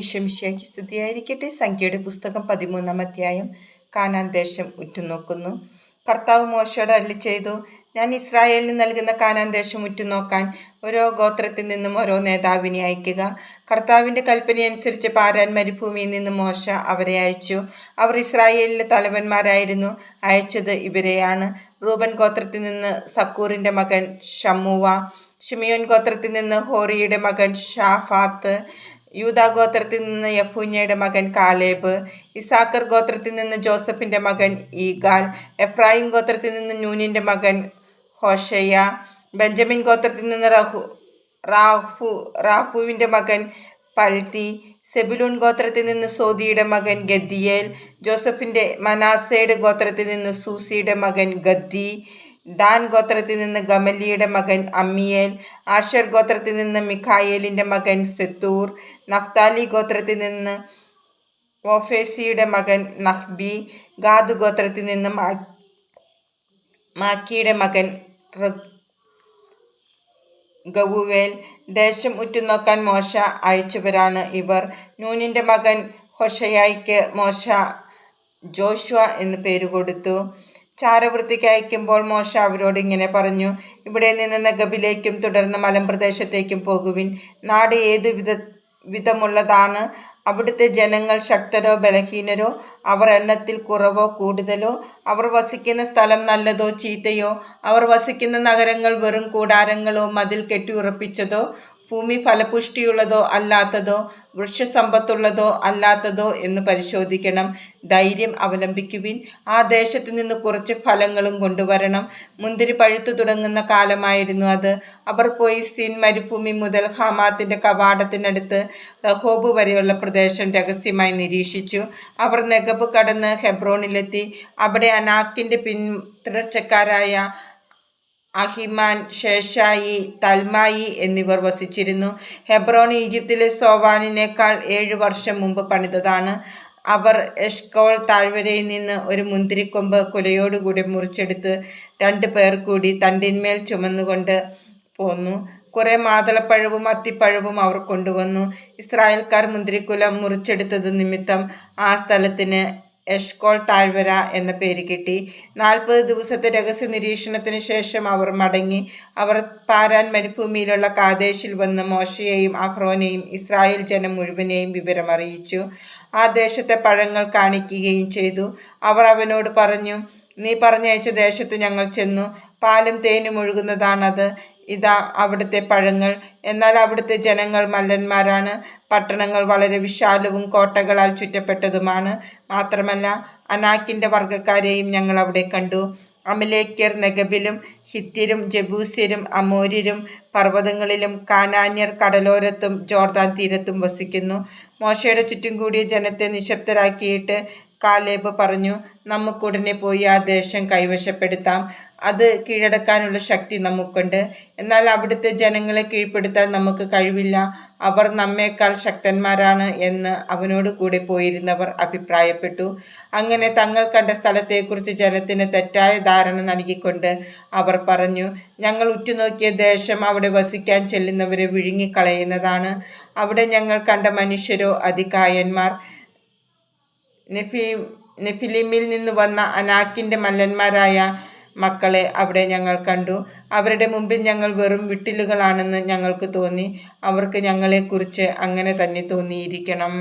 ഈശോമിശിഹായ്ക്ക് സ്തുതിയായിരിക്കട്ടെ സംഖ്യയുടെ പുസ്തകം പതിമൂന്നാം അധ്യായം കാനാൻ ദേശം ഉറ്റുനോക്കുന്നു. കർത്താവ് മോശയോട് അരളി ചെയ്തു ഞാൻ ഇസ്രായേലിന് നൽകുന്ന കാനാൻ ദേശം ഉറ്റുനോക്കാൻ ഓരോ ഗോത്രത്തിൽ നിന്നും ഓരോ നേതാവിനെ അയക്കുക. കർത്താവിന്റെ കൽപ്പനയനുസരിച്ച് പാരാൻ മരുഭൂമിയിൽ നിന്ന് മോശ അവരെ അയച്ചു. അവർ ഇസ്രായേലിലെ തലവന്മാരായിരുന്നു. അയച്ചത് ഇവരെയാണ്. റൂബൻ ഗോത്രത്തിൽ നിന്ന് സക്കൂറിന്റെ മകൻ ഷമ്മുവ ഷിമിയോൻ ഗോത്രത്തിൽ നിന്ന് ഹോറിയുടെ മകൻ ഷാഫാത്ത് യൂദാ ഗോത്രത്തിൽ നിന്ന് യഫൂഞ്ഞയുടെ മകൻ കാലേബ് ഇസാക്കർ ഗോത്രത്തിൽ നിന്ന് ജോസഫിന്റെ മകൻ ഈഗാൽ എഫ്രായിം ഗോത്രത്തിൽ നിന്ന് നൂനിന്റെ മകൻ ഹോഷയ്യ ബെഞ്ചമിൻ ഗോത്രത്തിൽ നിന്ന് റഹു റാഹു റാഹുവിന്റെ മകൻ പൽത്തി സെബുലൂൺ ഗോത്രത്തിൽ നിന്ന് സോദിയുടെ മകൻ ഗദ്ദിയേൽ ജോസഫിന്റെ മനാസയുടെ ഗോത്രത്തിൽ നിന്ന് സൂസിയുടെ മകൻ ഗദ്ദി ദാൻ ഗോത്രത്തിൽ നിന്ന് ഗമലിയുടെ മകൻ അമ്മിയേൽ ആഷർ ഗോത്രത്തിൽ നിന്ന് മിഖായേലിന്റെ മകൻ സെത്തൂർ നഫ്താലി ഗോത്രത്തിൽ നിന്ന് ഓഫേസിയുടെ മകൻ നഹ്ബി ഗാദു ഗോത്രത്തിൽ നിന്ന് മാക്കിയുടെ മകൻ ഗവുവേൽ. ദേശം ഉറ്റുനോക്കാൻ മോശ അയച്ചവരാണ് ഇവർ. നൂനിന്റെ മകൻ ഹൊഷയായിക്ക് മോശ ജോഷുവ എന്ന് പേര് കൊടുത്തു. ചാരവൃത്തിക്ക് അയക്കുമ്പോൾ മോശ അവരോട് ഇങ്ങനെ പറഞ്ഞു ഇവിടെ നിന്ന് നഗബിലേക്കും തുടർന്ന് മലമ്പ്രദേശത്തേക്കും പോകുവിൻ. നാട് ഏത് വിധ വിധമുള്ളതാണ്? അവിടുത്തെ ജനങ്ങൾ ശക്തരോ ബലഹീനരോ? അവർ എണ്ണത്തിൽ കുറവോ കൂടുതലോ? അവർ വസിക്കുന്ന സ്ഥലം നല്ലതോ ചീത്തയോ? അവർ വസിക്കുന്ന നഗരങ്ങൾ വെറും കൂടാരങ്ങളോ മതിൽ കെട്ടിയുറപ്പിച്ചതോ ഭൂമി ഫലപുഷ്ടിയുള്ളതോ അല്ലാത്തതോ വൃക്ഷസമ്പത്തുള്ളതോ അല്ലാത്തതോ എന്ന് പരിശോധിക്കണം. ധൈര്യം അവലംബിക്കുവിൻ. ആ ദേശത്ത് നിന്ന് കുറച്ച് ഫലങ്ങളും കൊണ്ടുവരണം. മുന്തിരി പഴുത്തു തുടങ്ങുന്ന കാലമായിരുന്നു അത്. അവർ പോയി സീൻ മരുഭൂമി മുതൽ ഹമാത്തിന്റെ കവാടത്തിനടുത്ത് റഹോബ് വരെയുള്ള പ്രദേശം രഹസ്യമായി നിരീക്ഷിച്ചു. അവർ നെഗബ് കടന്ന് ഹെബ്രോണിലെത്തി. അവിടെ അനാക്കിന്റെ പിൻ പിന്തുടർച്ചക്കാരായ അഹിമാൻ ഷേഷായി തൽമായി എന്നിവർ വസിച്ചിരുന്നു. ഹെബ്രോൺ ഈജിപ്തിലെ സോവാനിനേക്കാൾ ഏഴു വർഷം മുമ്പ് പണിതതാണ്. അവർ എഷ്കോൾ താഴ്വരയിൽ നിന്ന് ഒരു മുന്തിരിക്കൊമ്പ് കുലയോടുകൂടി മുറിച്ചെടുത്ത് രണ്ട് പേർ കൂടി തണ്ടിന്മേൽ ചുമന്നുകൊണ്ട് പോന്നു. കുറേ മാതളപ്പഴവും അത്തിപ്പഴവും അവർ കൊണ്ടുവന്നു. ഇസ്രായേൽക്കാർ മുന്തിരിക്കുലം മുറിച്ചെടുത്തത് നിമിത്തം ആ സ്ഥലത്തിന് എഷ്കോൾ താഴ്വര എന്ന പേര് കിട്ടി. നാൽപ്പത് ദിവസത്തെ രഹസ്യ നിരീക്ഷണത്തിന് ശേഷം അവർ മടങ്ങി. അവർ പാരാൻ മരുഭൂമിയിലുള്ള കാദേശിൽ വന്ന് മോശയെയും അഹ്റോനെയും ഇസ്രായേൽ ജനം മുഴുവനെയും വിവരമറിയിച്ചു. ആ ദേശത്തെ പഴങ്ങൾ കാണിക്കുകയും ചെയ്തു. അവർ അവനോട് പറഞ്ഞു നീ പറഞ്ഞയച്ച ദേശത്ത് ഞങ്ങൾ ചെന്നു. പാലും തേനും ഒഴുകുന്നതാണത്. ഇതാ അവിടുത്തെ പഴങ്ങൾ. എന്നാൽ അവിടുത്തെ ജനങ്ങൾ മല്ലന്മാരാണ്. പട്ടണങ്ങൾ വളരെ വിശാലവും കോട്ടകളാൽ ചുറ്റപ്പെട്ടതുമാണ്. മാത്രമല്ല അനാക്കിന്റെ വർഗക്കാരെയും ഞങ്ങൾ അവിടെ കണ്ടു. അമലേക്യർ നഗബിലും ഹിത്തിരും ജബൂസ്യരും അമോര്യരും പർവതങ്ങളിലും കാനാന്യർ കടലോരത്തും ജോർദാൻ തീരത്തും വസിക്കുന്നു. മോശയുടെ ചുറ്റും കൂടിയ ജനത്തെ നിശബ്ദരാക്കിയിട്ട് കാലേബ് പറഞ്ഞു നമുക്കുടനെ പോയി ആ ദേശം കൈവശപ്പെടുത്താം. അത് കീഴടക്കാനുള്ള ശക്തി നമുക്കുണ്ട്. എന്നാൽ അവിടുത്തെ ജനങ്ങളെ കീഴ്പ്പെടുത്താൻ നമുക്ക് കഴിവില്ല. അവർ നമ്മേക്കാൾ ശക്തന്മാരാണ് എന്ന് അവനോട് കൂടെ പോയിരുന്നവർ അഭിപ്രായപ്പെട്ടു. അങ്ങനെ തങ്ങൾ കണ്ട സ്ഥലത്തെക്കുറിച്ച് ജനത്തിന് തെറ്റായ ധാരണ നൽകിക്കൊണ്ട് അവർ പറഞ്ഞു ഞങ്ങൾ ഉറ്റുനോക്കിയ ദേശം അവിടെ വസിക്കാൻ ചെല്ലുന്നവരെ വിഴുങ്ങിക്കളയുന്നതാണ്. അവിടെ ഞങ്ങൾ കണ്ട മനുഷ്യരോ അധികായന്മാർ നെഫി നെഫിലിമിൽ നിന്ന് വന്ന അനാക്കിന്റെ മല്ലന്മാരായ മക്കളെ അവിടെ ഞങ്ങൾ കണ്ടു. അവരുടെ മുമ്പിൽ ഞങ്ങൾ വെറും വിട്ടിലുകളാണെന്ന് ഞങ്ങൾക്ക് തോന്നി. അവർക്ക് ഞങ്ങളെക്കുറിച്ച് അങ്ങനെ തന്നെ തോന്നിയിരിക്കണം.